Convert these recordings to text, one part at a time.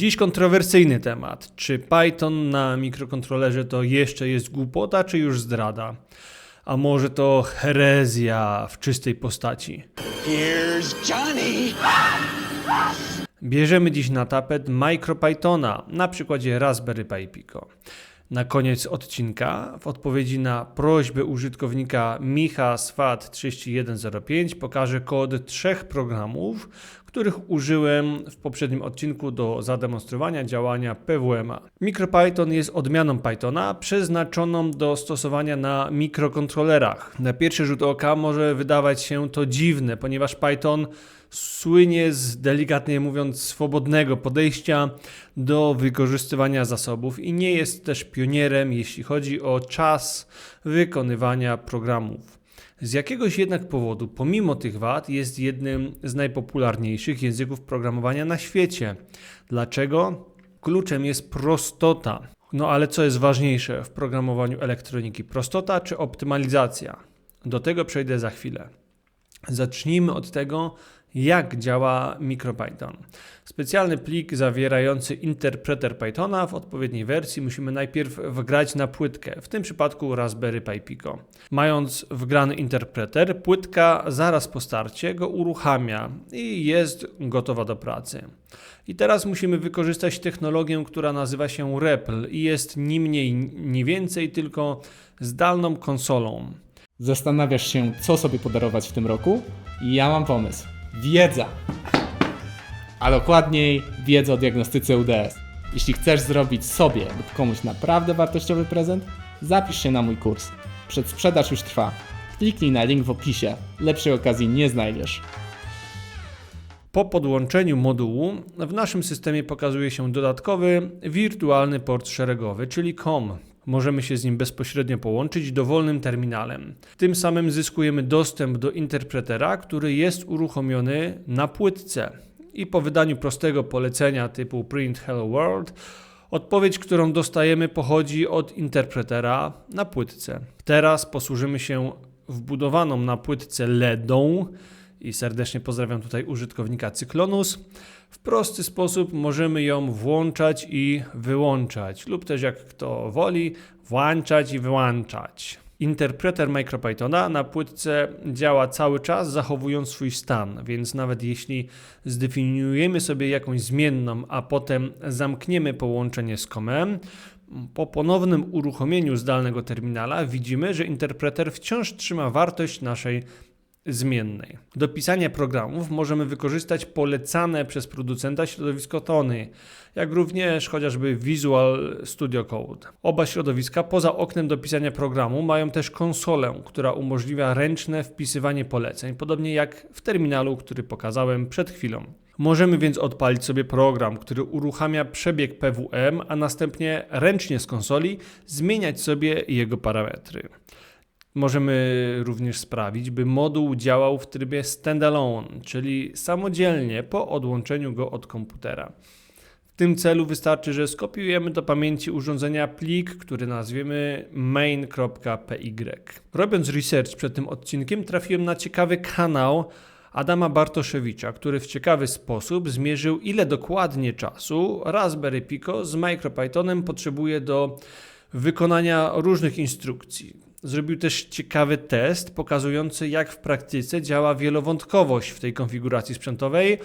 Dziś kontrowersyjny temat. Czy Python na mikrokontrolerze to jeszcze jest głupota, czy już zdrada? A może to herezja w czystej postaci? Here's Johnny. Bierzemy dziś na tapet MicroPythona na przykładzie Raspberry Pi Pico. Na koniec odcinka, w odpowiedzi na prośbę użytkownika Micha Swat 3105 pokażę kod trzech programów, których użyłem w poprzednim odcinku do zademonstrowania działania PWMA. MicroPython jest odmianą Pythona przeznaczoną do stosowania na mikrokontrolerach. Na pierwszy rzut oka może wydawać się to dziwne, ponieważ Python słynie z delikatnie mówiąc swobodnego podejścia do wykorzystywania zasobów i nie jest też pionierem, jeśli chodzi o czas wykonywania programów. Z jakiegoś jednak powodu, pomimo tych wad, jest jednym z najpopularniejszych języków programowania na świecie. Dlaczego? Kluczem jest prostota. No ale co jest ważniejsze w programowaniu elektroniki? Prostota czy optymalizacja? Do tego przejdę za chwilę. Zacznijmy od tego, jak działa MicroPython. Specjalny plik zawierający interpreter Pythona w odpowiedniej wersji musimy najpierw wgrać na płytkę, w tym przypadku Raspberry Pi Pico. Mając wgrany interpreter, płytka zaraz po starcie go uruchamia i jest gotowa do pracy. I teraz musimy wykorzystać technologię, która nazywa się REPL i jest ni mniej, ni więcej tylko zdalną konsolą. Zastanawiasz się, co sobie podarować w tym roku? Ja mam pomysł. Wiedza! A dokładniej wiedza o diagnostyce UDS. Jeśli chcesz zrobić sobie lub komuś naprawdę wartościowy prezent, zapisz się na mój kurs. Przedsprzedaż już trwa. Kliknij na link w opisie. Lepszej okazji nie znajdziesz. Po podłączeniu modułu w naszym systemie pokazuje się dodatkowy wirtualny port szeregowy, czyli COM. Możemy się z nim bezpośrednio połączyć dowolnym terminalem. Tym samym zyskujemy dostęp do interpretera, który jest uruchomiony na płytce. I po wydaniu prostego polecenia typu print hello world, odpowiedź, którą dostajemy, pochodzi od interpretera na płytce. Teraz posłużymy się wbudowaną na płytce LEDą i serdecznie pozdrawiam tutaj użytkownika Cyklonus. W prosty sposób możemy ją włączać i wyłączać, lub też jak kto woli, włączać i wyłączać. Interpreter MicroPythona na płytce działa cały czas, zachowując swój stan, więc nawet jeśli zdefiniujemy sobie jakąś zmienną, a potem zamkniemy połączenie z komem, po ponownym uruchomieniu zdalnego terminala widzimy, że interpreter wciąż trzyma wartość naszej zmiennej. Do pisania programów możemy wykorzystać polecane przez producenta środowisko Tony, jak również chociażby Visual Studio Code. Oba środowiska poza oknem do pisania programu mają też konsolę, która umożliwia ręczne wpisywanie poleceń, podobnie jak w terminalu, który pokazałem przed chwilą. Możemy więc odpalić sobie program, który uruchamia przebieg PWM, a następnie ręcznie z konsoli zmieniać sobie jego parametry. Możemy również sprawić, by moduł działał w trybie standalone, czyli samodzielnie po odłączeniu go od komputera. W tym celu wystarczy, że skopiujemy do pamięci urządzenia plik, który nazwiemy main.py. Robiąc research przed tym odcinkiem, trafiłem na ciekawy kanał Adama Bartoszewicza, który w ciekawy sposób zmierzył, ile dokładnie czasu Raspberry Pico z MicroPythonem potrzebuje do wykonania różnych instrukcji. Zrobił też ciekawy test pokazujący, jak w praktyce działa wielowątkowość w tej konfiguracji sprzętowej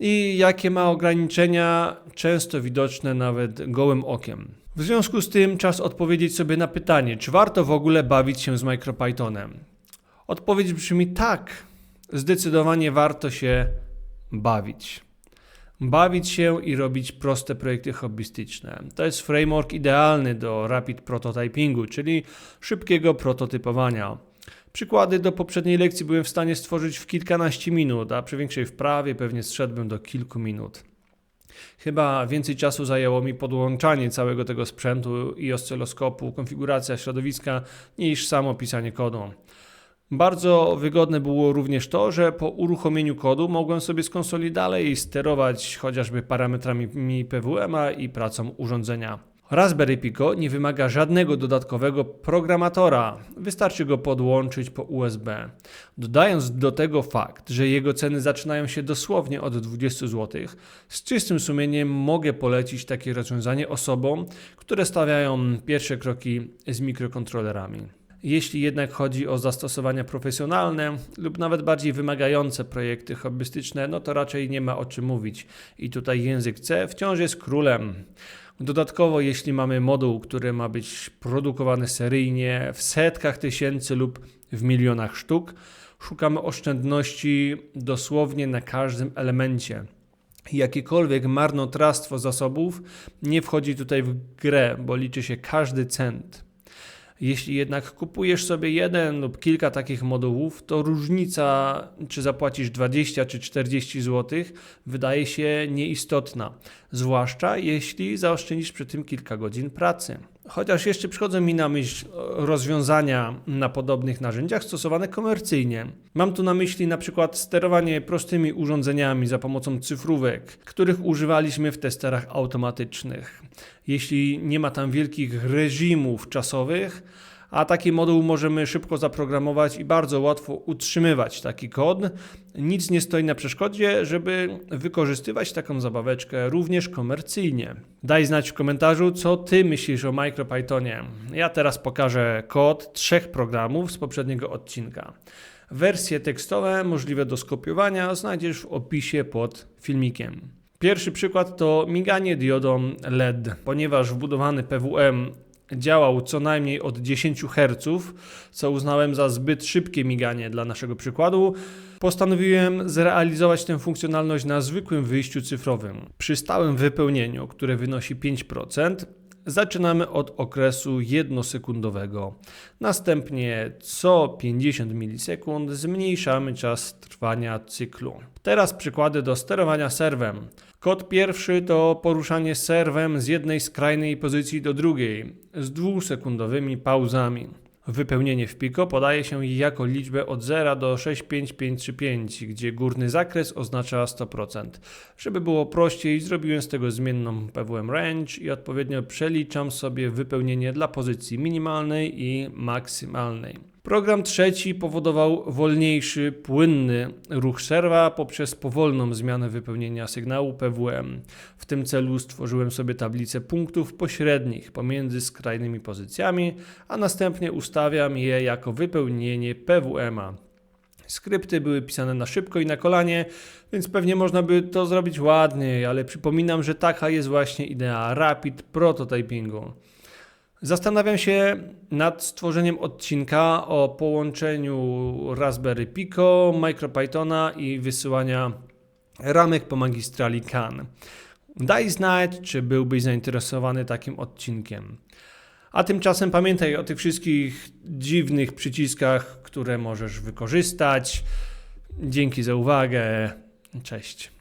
i jakie ma ograniczenia, często widoczne nawet gołym okiem. W związku z tym czas odpowiedzieć sobie na pytanie, czy warto w ogóle bawić się z MicroPythonem. Odpowiedź brzmi tak. Zdecydowanie warto się bawić bawić się i robić proste projekty hobbystyczne. To jest framework idealny do rapid prototypingu, czyli szybkiego prototypowania. Przykłady do poprzedniej lekcji byłem w stanie stworzyć w kilkanaście minut, a przy większej wprawie pewnie zszedłbym do kilku minut. Chyba więcej czasu zajęło mi podłączanie całego tego sprzętu i oscyloskopu, konfiguracja środowiska, niż samo pisanie kodu. Bardzo wygodne było również to, że po uruchomieniu kodu mogłem sobie z konsoli dalej sterować chociażby parametrami PWM i pracą urządzenia. Raspberry Pico nie wymaga żadnego dodatkowego programatora, wystarczy go podłączyć po USB. Dodając do tego fakt, że jego ceny zaczynają się dosłownie od 20 zł, z czystym sumieniem mogę polecić takie rozwiązanie osobom, które stawiają pierwsze kroki z mikrokontrolerami. Jeśli jednak chodzi o zastosowania profesjonalne lub nawet bardziej wymagające projekty hobbystyczne, no to raczej nie ma o czym mówić. I tutaj język C wciąż jest królem. Dodatkowo, jeśli mamy moduł, który ma być produkowany seryjnie w setkach tysięcy lub w milionach sztuk, szukamy oszczędności dosłownie na każdym elemencie. Jakiekolwiek marnotrawstwo zasobów nie wchodzi tutaj w grę, bo liczy się każdy cent. Jeśli jednak kupujesz sobie jeden lub kilka takich modułów, to różnica, czy zapłacisz 20 czy 40 zł, wydaje się nieistotna, zwłaszcza jeśli zaoszczędzisz przy tym kilka godzin pracy. Chociaż jeszcze przychodzą mi na myśl rozwiązania na podobnych narzędziach stosowane komercyjnie. Mam tu na myśli na przykład sterowanie prostymi urządzeniami za pomocą cyfrówek, których używaliśmy w testerach automatycznych. Jeśli nie ma tam wielkich reżimów czasowych, a taki moduł możemy szybko zaprogramować i bardzo łatwo utrzymywać taki kod. Nic nie stoi na przeszkodzie, żeby wykorzystywać taką zabaweczkę również komercyjnie. Daj znać w komentarzu, co ty myślisz o MicroPythonie. Ja teraz pokażę kod trzech programów z poprzedniego odcinka. Wersje tekstowe możliwe do skopiowania znajdziesz w opisie pod filmikiem. Pierwszy przykład to miganie diodą LED, ponieważ wbudowany PWM działał co najmniej od 10 Hz, co uznałem za zbyt szybkie miganie dla naszego przykładu, postanowiłem zrealizować tę funkcjonalność na zwykłym wyjściu cyfrowym. Przy stałym wypełnieniu, które wynosi 5%, zaczynamy od okresu jednosekundowego. Następnie co 50 milisekund zmniejszamy czas trwania cyklu. Teraz przykłady do sterowania serwem. Kod pierwszy to poruszanie serwem z jednej skrajnej pozycji do drugiej z dwusekundowymi pauzami. Wypełnienie w Pico podaje się jako liczbę od 0 do 65535, gdzie górny zakres oznacza 100%. Żeby było prościej, zrobiłem z tego zmienną PWM range i odpowiednio przeliczam sobie wypełnienie dla pozycji minimalnej i maksymalnej. Program trzeci powodował wolniejszy, płynny ruch serwa poprzez powolną zmianę wypełnienia sygnału PWM. W tym celu stworzyłem sobie tablicę punktów pośrednich pomiędzy skrajnymi pozycjami, a następnie ustawiam je jako wypełnienie PWM-a. Skrypty były pisane na szybko i na kolanie, więc pewnie można by to zrobić ładniej, ale przypominam, że taka jest właśnie idea rapid prototypingu. Zastanawiam się nad stworzeniem odcinka o połączeniu Raspberry Pico, MicroPythona i wysyłania ramek po magistrali CAN. Daj znać, czy byłbyś zainteresowany takim odcinkiem. A tymczasem pamiętaj o tych wszystkich dziwnych przyciskach, które możesz wykorzystać. Dzięki za uwagę. Cześć.